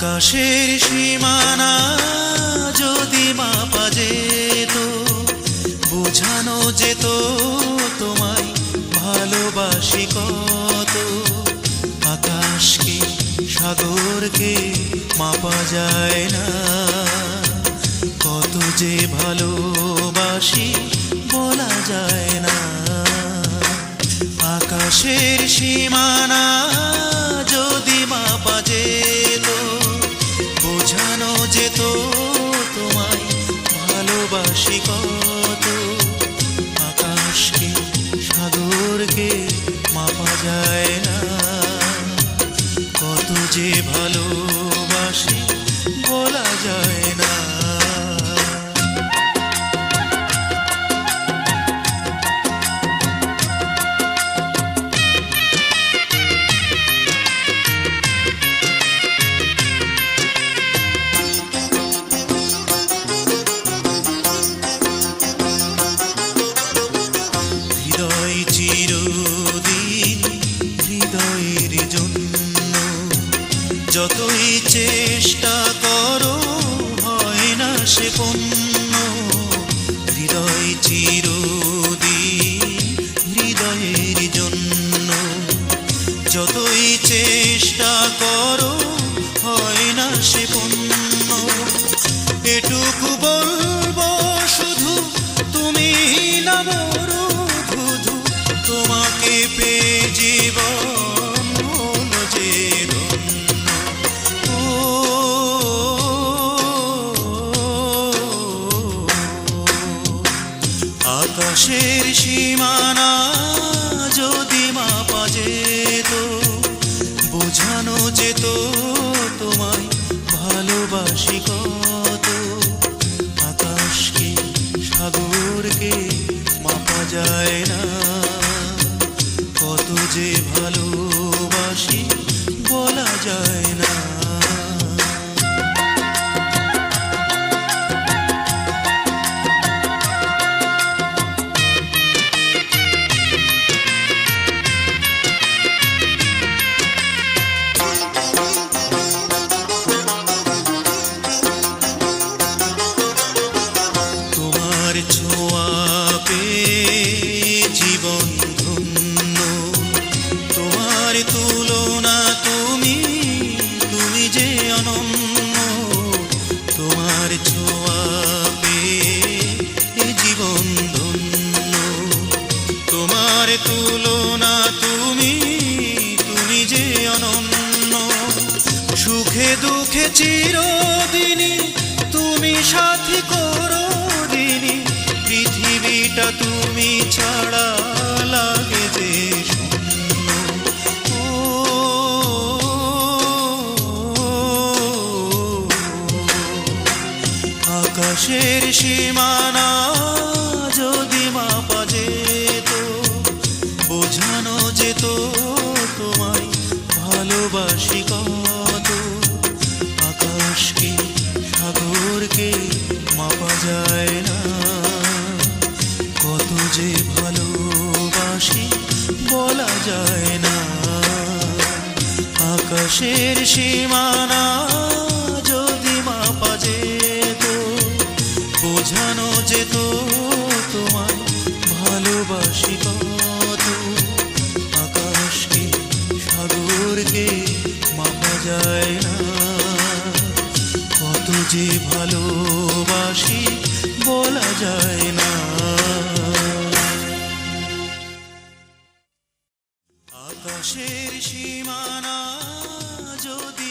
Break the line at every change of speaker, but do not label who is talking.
আকাশের সীমানা যদি মাপা যেত, বোঝানো যেত তোমায় ভালোবাসি কত। আকাশকে, সাগরকে মাপা যায় না। কত যে ভালোবাসি বলা যায় না। আকাশের সীমানা যতই চেষ্টা করো, হয় না সে পণ্য। হৃদয় চিরদিন হৃদয়ের জন্য। যতই চেষ্টা করো, হয় না সে পণ্য। এটুকু বলব আকাশের সীমানা যদি মাপা যেত, বোঝানো যেত তোমায় ভালোবাসি কত। আকাশকে, সাগরকে মাপা যায় না। কত যে ধন্য। তোমার তুলনা তুমি তুমি যে অনন্য। সুখে দুঃখে চিরদিনই তুমি সাথী করো দিনী পৃথিবীটা তুমি ছাড়া লাগে ও। আকাশের সীমানা ভালোবাসি কত? আকাশকে, সাগরকে মাপা যায় না। কত যে ভালোবাসি বলা যায় না। আকাশের সীমানা যদি মাপা যেত, বোঝানো যেত তোমায় ভালোবাসি কত। যে ভালোবাসি বলা যায় না। আকাশের সীমানা যদি